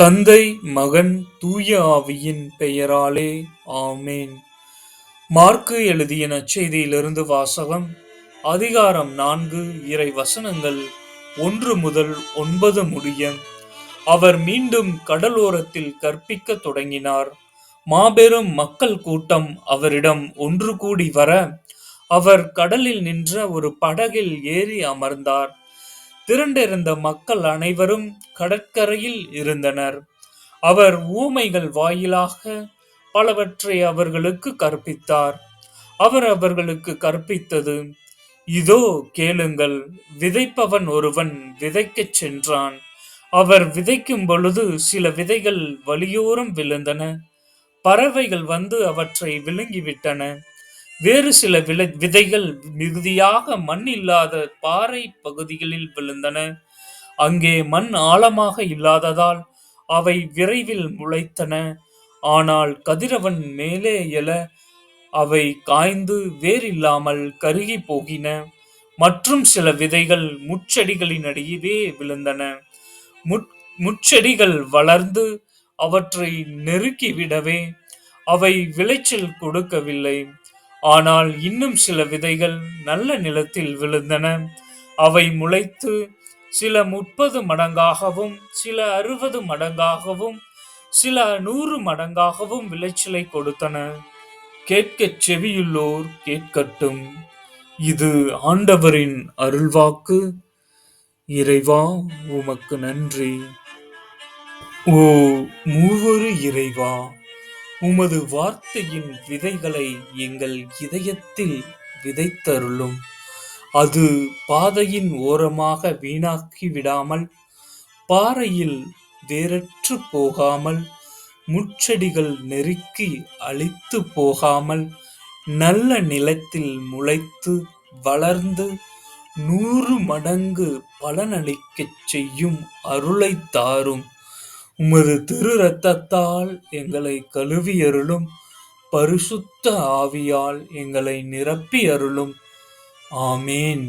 தந்தை மகன் தூய ஆவியின் பெயராலே ஆமேன். மார்க்கு எழுதிய நச்செய்தியிலிருந்து வாசகம் அதிகாரம் நான்கு இறை வசனங்கள் ஒன்று முதல் ஒன்பது முடிய அவர் மீண்டும் கடலோரத்தில் கற்பிக்க தொடங்கினார். மாபெரும் மக்கள் கூட்டம் அவரிடம் ஒன்று கூடி வர அவர் கடலில் நின்ற ஒரு படகில் ஏறி அமர்ந்தார். திரண்டிருந்த மக்கள் அனைவரும் கடற்கரையில் இருந்தனர். அவர் ஊமைகள் வாயிலாக பலவற்றை அவர்களுக்கு கற்பித்தார். அவர் அவர்களுக்கு கற்பித்தது இதோ கேளுங்கள் விதைப்பவன் ஒருவன் விதைக்கச் சென்றான். அவர் விதைக்கும் பொழுது சில விதைகள் வலியோரம் விழுந்தன. பறவைகள் வந்து அவற்றை விழுங்கிவிட்டன. வேறு சில விலை விதைகள் மிகுதியாக மண் இல்லாத பாறை பகுதிகளில் விழுந்தன. அங்கே மண் ஆழமாக இல்லாததால் அவை விரைவில் முளைத்தன. ஆனால் கதிரவன் மேலே எழ அவை காய்ந்து வேறில்லாமல் கருகி போகின. மற்றும் சில விதைகள் முச்செடிகளின் அடியே விழுந்தன. முச்செடிகள் வளர்ந்து அவற்றை நெருக்கிவிடவே அவை விளைச்சல் கொடுக்கவில்லை. ஆனால் இன்னும் சில விதைகள் நல்ல நிலத்தில் விழுந்தன. அவை முளைத்து சில முப்பது மடங்காகவும் சில அறுபது மடங்காகவும் சில நூறு மடங்காகவும் விளைச்சலை கொடுத்தன. கேட்கச் செவியுள்ளோர் கேட்கட்டும். இது ஆண்டவரின் அருள்வாக்கு. இறைவா உமக்கு நன்றி. ஓ மூவரு இறைவா. உமது வார்த்தையின் விதைகளை எங்கள் இதயத்தில் விதைத்தருளும். அது பாதையின் ஓரமாக வீணாக்கி விடாமல் பாறையில் வேறற்று போகாமல் முச்செடிகள் நெருக்கி அழித்து போகாமல் நல்ல நிலத்தில் முளைத்து வளர்ந்து நூறு மடங்கு பலனளிக்கச் செய்யும் அருளை தாரும். உமது திரு ரத்தத்தால் எங்களை கழுவி அருளும் பரிசுத்த ஆவியால் எங்களை நிரப்பி அருளும் ஆமேன்.